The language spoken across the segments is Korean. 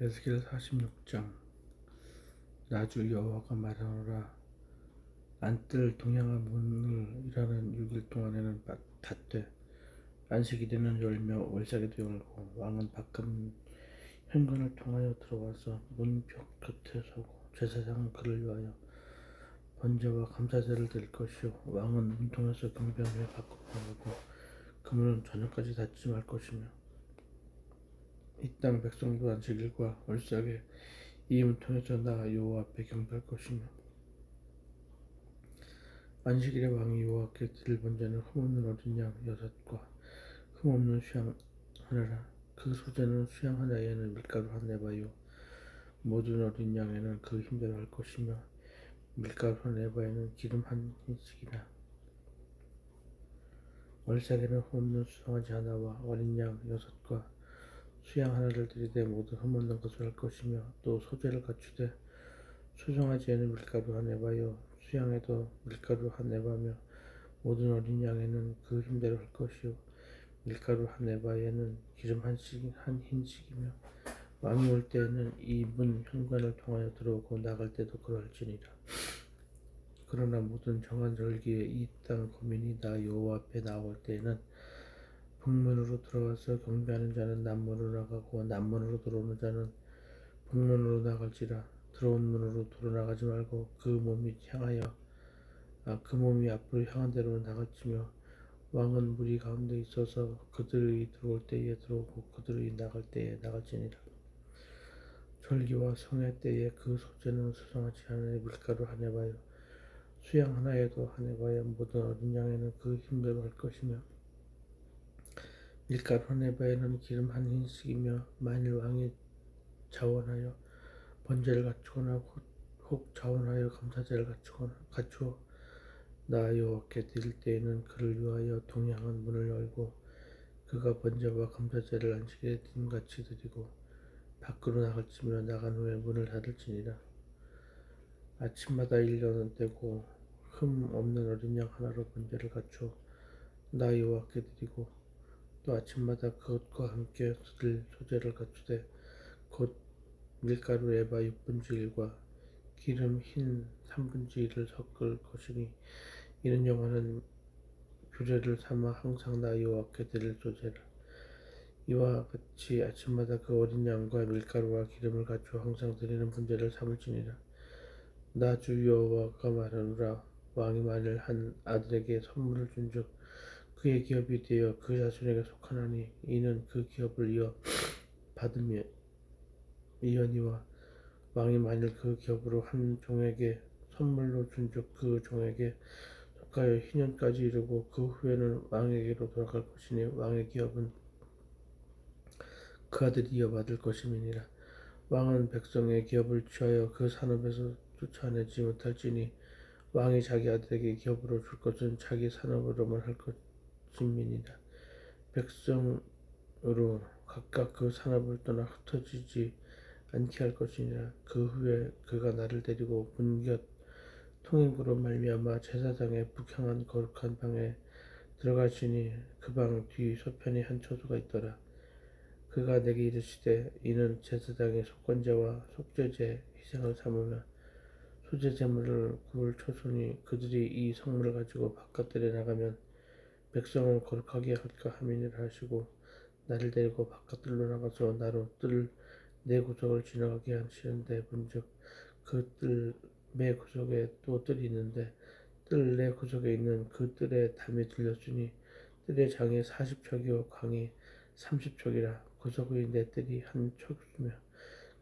에스겔 46장. 나주 여호와가 말하노라. 안뜰 동양한 문을 일하는 6일 동안에는 바- 닫되 안식이 되는 열며 월삭에도 열고 왕은 바깥 현관을 통하여 들어와서 문 벽 곁에 서고 제사장은 그를 위하여 번제와 감사제를 드릴 것이요. 왕은 문통에서 경배하며 밖으로 나가고 그 문은 저녁까지 닫지 말 것이며 이 땅 백성도 안식일과 월삭에 이 문통에서 나 여호와 앞에 경배할 것이며 안식일에 왕이 여호와께 드릴 번제는 흠없는 어린 양 여섯과 흠없는 수양 하나라. 그 소재는 수양 하나에는 밀가루 한 네바요 모든 어린 양에는 그 힘대로 할 것이며 밀가루 한 네바에는 기름 한 흰씩이나 월삭에는 흠없는 수송아지 하나와 어린 양 여섯과 수양 하나를 들이되 모두 흠없는 것을 할 것이며 또 소재를 갖추되 수송아지에는 밀가루 한 에바요 수양에도 밀가루 한 에바며 모든 어린 양에는 그 힘대로 할 것이요. 밀가루 한 에바에는 기름 한씩 한 흰씩이며 왕이 올 때에는 이 문 현관을 통하여 들어오고 나갈 때도 그럴지니라. 그러나 모든 정한 절기에 이 땅 거민이 나 여호와 앞에 나올 때에는 북문으로 들어와서 경배하는 자는 남문으로 나가고 남문으로 들어오는 자는 북문으로 나갈지라. 들어온 문으로 돌아나가지 말고 그 몸이 향하여 아, 그 몸이 앞으로 향한 대로 나갈지며 왕은 무리 가운데 있어서 그들이 들어올 때에 들어오고 그들이 나갈 때에 나갈지니라. 절기와 성회 때에 그 소재는 수송아지 하나에 밀가루 한 해봐요. 수양 하나에도 한 해봐요. 모든 어린 양에는 그 힘대로 할 것이며 밀가루 한 에바에는 기름 한 흰씩이며 만일 왕이 자원하여 번제를 갖추거나 혹, 혹 자원하여 감사제를 갖추거나 갖추어 나 여호와께 드릴 때에는 그를 위하여 동양한 문을 열고 그가 번제와 감사제를 안식일에 드림같이 드리고 밖으로 나갈지며 나간 후에 문을 닫을지니라. 아침마다 일년은 떼고 흠 없는 어린 양 하나로 번제를 갖추어 나 여호와께 드리고 또 아침마다 그것과 함께 드릴 소재를 갖추되 곧 밀가루 에바 6분의 1과 기름 흰 3분의 1을 섞을 것이니 이는 영화는 규례를 삼아 항상 나 여호와께 드릴 소재라. 이와 같이 아침마다 그 어린 양과 밀가루와 기름을 갖추어 항상 드리는 분제를 삼을지니라. 나 주 여호와가 말하노라. 왕이 만일 한 아들에게 선물을 준즉 그의 기업이 되어 그 자손에게 속하나니 이는 그 기업을 이어 받으며 이언이와 왕이 만일 그 기업으로 한 종에게 선물로 준즉 그 종에게 속하여 희년까지 이르고 그 후에는 왕에게로 돌아갈 것이니 왕의 기업은 그 아들이 이어받을 것임이니라. 왕은 백성의 기업을 취하여 그 산업에서 쫓아내지 못할지니 왕이 자기 아들에게 기업으로 줄 것은 자기 산업으로만 할 것 임이니라 백성으로 각각 그 산업을 떠나 흩어지지 않게 할 것이니라. 그 후에 그가 나를 데리고 문곁 통행구로 말미암아 제사장의 북향한 거룩한 방에 들어가시니 그 방 뒤 서편에 한 처소가 있더라. 그가 내게 이르시되 이는 제사장의 속건제와 속죄제 희생을 삼으며 소재 제물을 구울 처소니 그들이 이 성물을 가지고 바깥들에 나가면 백성을 거룩하게 할까 함이니라 하시고 나를 데리고 바깥들로 나가서 나로 뜰내 구석을 지나가게 하시는데 본즉 그뜰매 구석에 또 뜰이 있는데 뜰 내 구석에 있는 그 뜰에 담이 들렸으니 뜰의 장이 40척이요 강이 30척이라 구석 위에 네 뜰이 한 척이며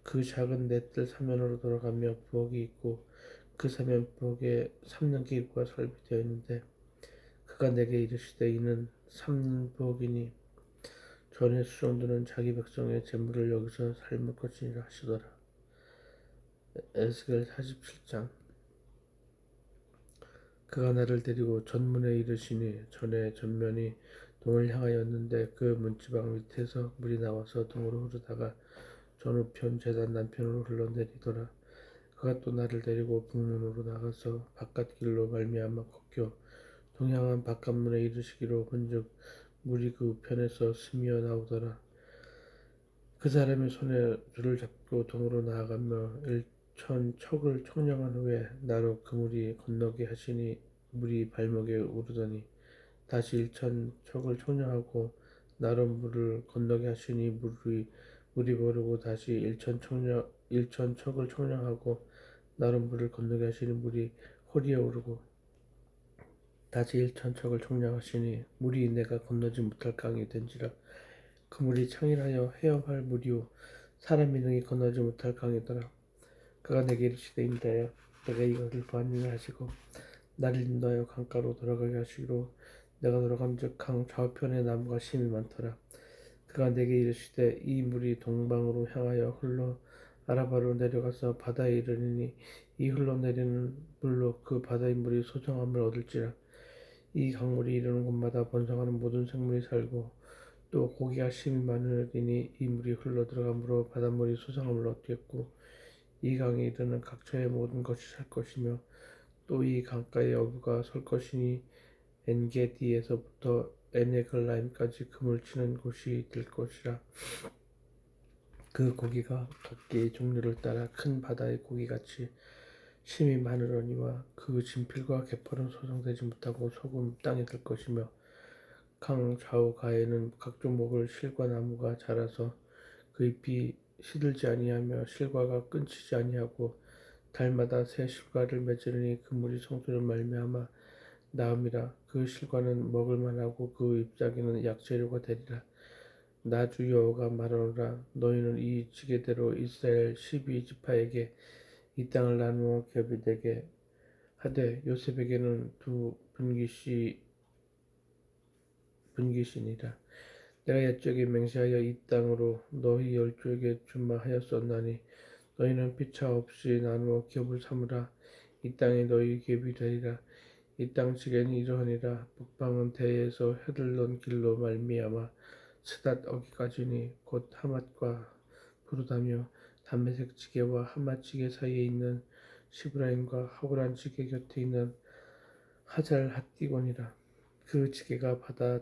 그 작은 네뜰 사면으로 돌아가며 부엌이 있고 그 사면 부엌에 삼는 기구가 설비되어 있는데 그가 내게 이르시되 이는 삼는 부엌이니 전에 수종들은 자기 백성의 재물을 여기서 삶을 것이니라 하시더라. 에스겔 47장 그가 나를 데리고 전문에 이르시니 전에 전면이 동을 향하였는데 그 문지방 밑에서 물이 나와서 동으로 흐르다가 전우편 재단 남편으로 흘러내리더라. 그가 또 나를 데리고 북문으로 나가서 바깥 길로 말미암아 걷겨 동향한 바깥문에 이르시기로 본즉 물이 그 우편에서 스미어 나오더라. 그 사람이 손에 줄을 잡고 동으로 나아가며 일천 척을 청량한 후에 나로 그물이 건너게 하시니 물이 발목에 오르더니 다시 일천 척을 청량하고 나로 물을 건너게 하시니 물이 물이 모르고 다시 일천 청량 일천 척을 청량하고 나로 물을 건너게 하시니 물이 허리에 오르고 다시 일천 척을 청량하시니 물이 내가 건너지 못할 강이 된지라. 그 물이 창일하여 헤엄할 물이요. 사람이 능히 건너지 못할 강이더라. 그가 내게 이르시되 인자여 내가 이것을 보았느냐 하시고 나를 인도하여 강가로 돌아가게 하시기로. 내가 돌아간즉 강 좌우편에 나무가 심이 많더라. 그가 내게 이르시되 이 물이 동방으로 향하여 흘러 아라바로 내려가서 바다에 이르리니 이 흘러내리는 물로 그 바다의 물이 소정함을 얻을지라 이 강물이 이르는 곳마다 번성하는 모든 생물이 살고 또 고기가 심이 많으리니 이 물이 흘러 들어감으로 바닷물이 소성함을 얻겠고 이 강에 이르는 각처의 모든 것이 살 것이며 또 이 강가에 어부가 설 것이니 엔게디에서부터 에네글라임까지 그물 치는 곳이 될 것이라. 그 고기가 각기의 종류를 따라 큰 바다의 고기같이 심이 많으려니와 그 진필과 개펄은 소성되지 못하고 소금 땅이 될 것이며 강 좌우 가에는 각종 목을 실과 나무가 자라서 그 잎이 시들지 아니하며 실과가 끊치지 아니하고 달마다 새 실과를 맺으니 그 물이 성소를 말미암아 나음이라. 그 실과는 먹을 만하고 그 잎사귀는 약재료가 되리라. 나주 여호가 말하노라. 너희는 이 지게대로 이스라엘 12지파에게 이 땅을 나누어 겹이 되게 하되 요셉에게는 두 분기씩 분기시니라. 내가 옛적에 맹세하여 이 땅으로 너희 열조에게 준마하였었나니 너희는 피차 없이 나누어 기업을 삼으라. 이 땅에 너희 기업이 되리라. 이땅 지게는 이러하니라. 북방은 대에서 헤들던 길로 말미암아 스닷 어기까지니 곧 하맛과 부르다며 담메색 지게와 하맛 지게 사이에 있는 시브라임과 하고란 지게 곁에 있는 하잘 핫디곤이라. 그 지게가 바다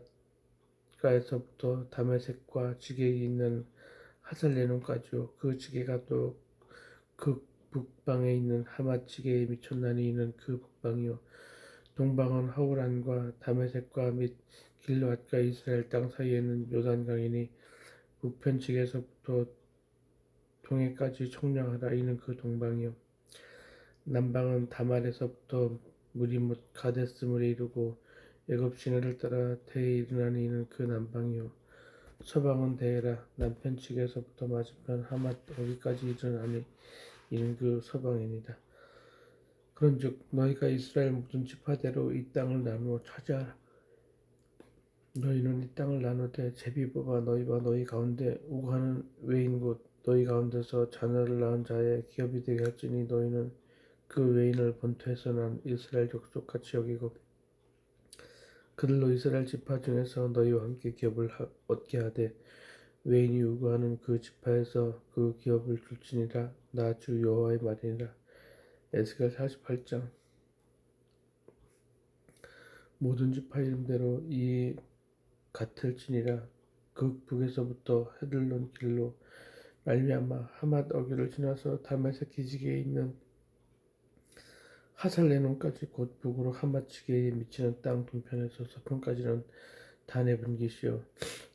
가에서부터 다메섹과 지게에 있는 하살레논까지요. 그 지게가 또 그 북방에 있는 하맛 지게에 미쳤나니 이는 그 북방이요. 동방은 하우란과 다메섹과 및 길르앗과 이스라엘 땅 사이에는 요단강이니 북편 지게에서부터 동해까지 총량하라 이는 그 동방이요. 남방은 다말에서부터 물이 못 가데스 물에 이르고 애굽 시내를 따라 대에 일어나는 이는 그 남방이요 서방은 대해라 남편 측에서부터 맞은편 하맛 어디까지 일어나니 이는 그 서방입니다. 그런즉 너희가 이스라엘 모든 지파대로 이 땅을 나누어 차지하라. 너희는 이 땅을 나누되 제비 뽑아 너희와 너희 가운데 우고하는 외인 곧 너희 가운데서 자녀를 낳은 자의 기업이 되게 할지니 너희는 그 외인을 본토에서 난 이스라엘 족속 같이 여기고 그들로 이스라엘 지파 중에서 너희와 함께 기업을 얻게 하되 외인이 요구하는 그 지파에서 그 기업을 줄지니라. 나 주 여호와의 말이니라. 에스겔 48장. 모든 지파 이름대로 이 같을지니라. 극 북에서부터 헤들론 길로 말미암아 하맛 어귀를 지나서 다메섹 기지개에 있는 하살레논까지 곧 북으로 하마치게에 미치는 땅 동편에서 서편까지는 단의 분기시요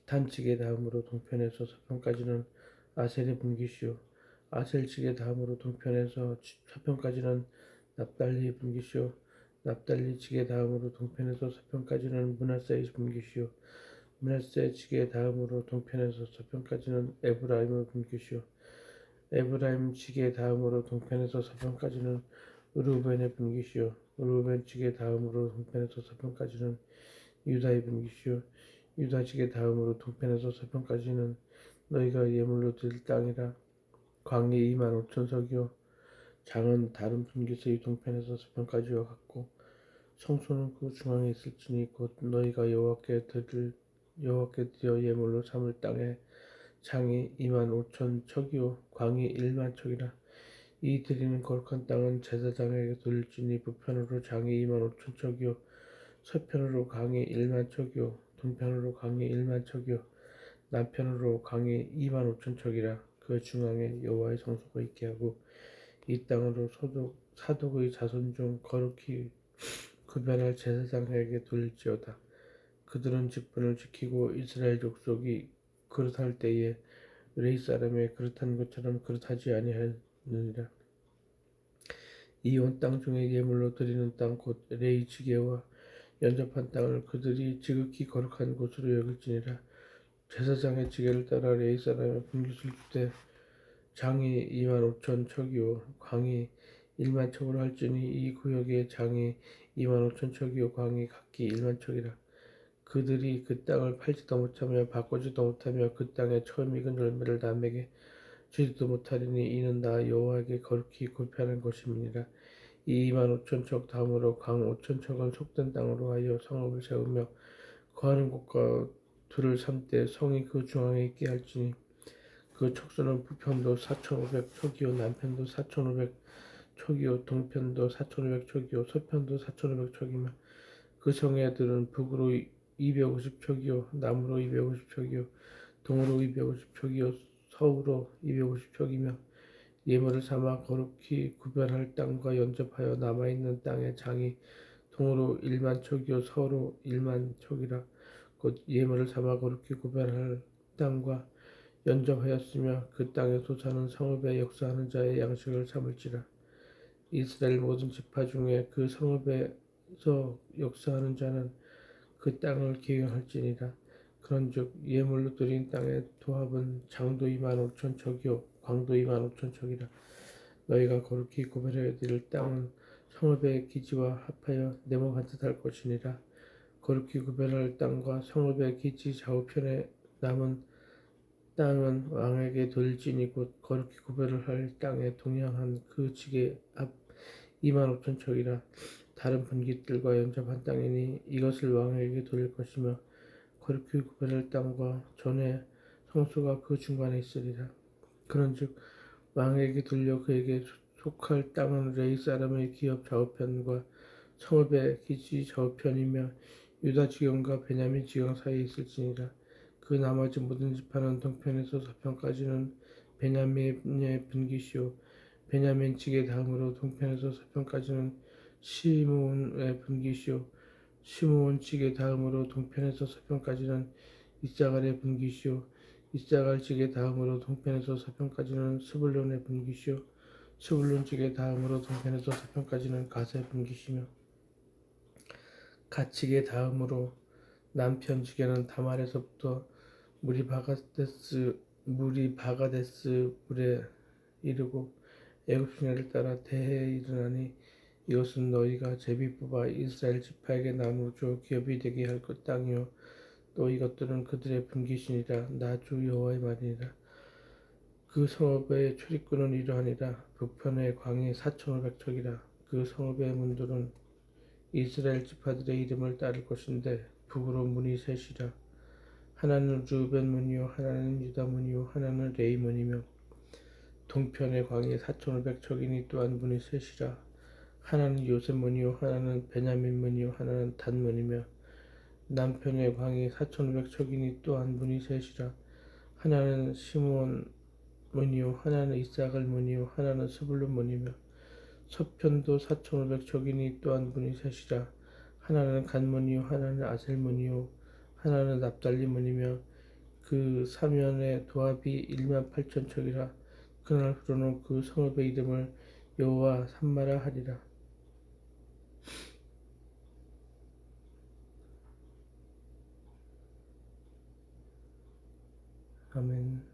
단치게 다음으로 동편에서 서편까지는 아셀의 분기시요 아셀치게 다음으로 동편에서 서편까지는 납달리의 분기시요 납달리치게 다음으로 동편에서 서편까지는 문하세의 분기시요 문하세치게 다음으로 동편에서 서편까지는 에브라임의 분기시요 에브라임 치게 다음으로 동편에서 서편까지는 루벤의 분기시요 루벤 측의 다음으로 동편에서 서편까지는 유다의 분기시요 유다 측의 다음으로 동편에서 서편까지는 너희가 예물로 드릴 땅이라. 광야 2만 5천 석이요. 장은 다른 분기서의 동편에서 서편까지와 같고 성소는 그 중앙에 있을지니 곧 너희가 여호와께 드릴 여호와께 드려 예물로 삼을 땅에 장이 2만 5천 척이요 광이 1만 척이라 이 드리는 거룩한 땅은 제사장에게 돌릴지니 북편으로 장이 2만 5천 척이요 서편으로 강이 1만 척이요 동편으로 강이 1만 척이요 남편으로 강이 2만 5천 척이라 그 중앙에 여호와의 성소가 있게 하고 이 땅으로 소독, 사독의 자손 중 거룩히 구별할 제사장에게 돌릴지어다. 그들은 직분을 지키고 이스라엘 족속이 그릇할 때에 레이 사람의 그릇한 것처럼 그릇하지 아니하느니라. 이 온 땅 중에 예물로 드리는 땅 곧 레이 지게와 연접한 땅을 그들이 지극히 거룩한 곳으로 여길지니라. 제사장의 지게를 따라 레이 사람의 분깃을 주되 장이 2만 5천 척이요 광이 1만 척으로 할지니 이 구역의 장이 2만 5천 척이요 광이 각기 1만 척이라. 그들이 그 땅을 팔지도 못하며 바꾸지도 못하며 그 땅에 처음 익은 열매를 남에게 주지도 못하리니 이는 나 여호와에게 거룩히 구별하는 것임이니라. 이 2만 5천 척 다음으로 강 5천 척은 속된 땅으로 하여 성읍을 세우며 거하는 곳과 둘을 삼되 성이 그 중앙에 있게 할지니 그 척수는 북편도 4,500 척이요 남편도 4,500 척이요 동편도 4,500 척이요 서편도 4,500 척이며 그 성의 애들은 북으로 250척이요 남으로 250척이요 동으로 250척이요 서우로 250척이며 예물을 삼아 거룩히 구별할 땅과 연접하여 남아있는 땅의 장이 동으로 1만 척이요 서로 1만 척이라 곧 예물을 삼아 거룩히 구별할 땅과 연접하였으며 그 땅에서 사는 성읍에 역사하는 자의 양식을 삼을지라. 이스라엘 모든 지파 중에 그 성읍에서 역사하는 자는 그 땅을 기용할지니라. 그런즉 예물로 드린 땅의 도합은 장도 2만 5천 척이요 광도 2만 5천 척이라. 너희가 거룩히 구별하여 드릴 땅은 성읍의 기지와 합하여 네모 반듯할 것이니라. 거룩히 구별할 땅과 성읍의 기지 좌우편에 남은 땅은 왕에게 돌지니 곧 거룩히 구별을 할 땅에 동양한 그 지게 앞 2만 5천 척이라 다른 분깃들과 연접한 땅이니 이것을 왕에게 돌릴 것이며 거룩히 구별할 땅과 전에 성소가 그 중간에 있으리라. 그런즉 왕에게 돌려 그에게 속할 땅은 레이 사람의 기업 좌우편과 성읍의 기지 좌우편이며 유다 지경과 베냐민 지경 사이에 있을지니라. 그 나머지 모든 지파는 동편에서 서편까지는 베냐민의 분깃이요. 베냐민 측의 다음으로 동편에서 서편까지는 시므온의 분깃이요 시므온 측의 다음으로 동편에서 서편까지는 이사갈의 분깃이요 이사갈 측의 다음으로 동편에서 서편까지는 스불론의 분깃이요 스불론 측의 다음으로 동편에서 서편까지는 가세의 분깃이며 가측의 다음으로 남편 측에는 다말에서부터 물이 바가데스 물이 바가데스 물에 이르고 애굽 시내를 따라 대해에 이르나니 이것은 너희가 제비 뽑아 이스라엘 지파에게 나누어 기업이 되게 할 것 땅이요. 또 이것들은 그들의 분기신이라. 나 주 여호와의 말이니라. 그 성읍의 출입구는 이러하니라. 북편의 광이 4,500척이라. 그 성읍의 문들은 이스라엘 지파들의 이름을 따를 것인데 북으로 문이 셋이라. 하나는 루벤 문이요 하나는 유다 문이요 하나는 레이 문이며 동편의 광이 4,500척이니 또한 문이 셋이라 하나는 요셉 문이요 하나는 베냐민 문이요 하나는 단 문이며 남편의 광이 4,500척이니 또한 문이 셋이라. 하나는 시므온 문이요 하나는 이사갈 문이요 하나는 스불론 문이며 서편도 4,500척이니 또한 문이 셋이라. 하나는 간 문이요 하나는 아셀 문이요 하나는 납달리문이며 그 사면의 도합이 1만 8천 척이라. 그날부로는 그 성읍의 이름을 여호와 산마라 하리라 아멘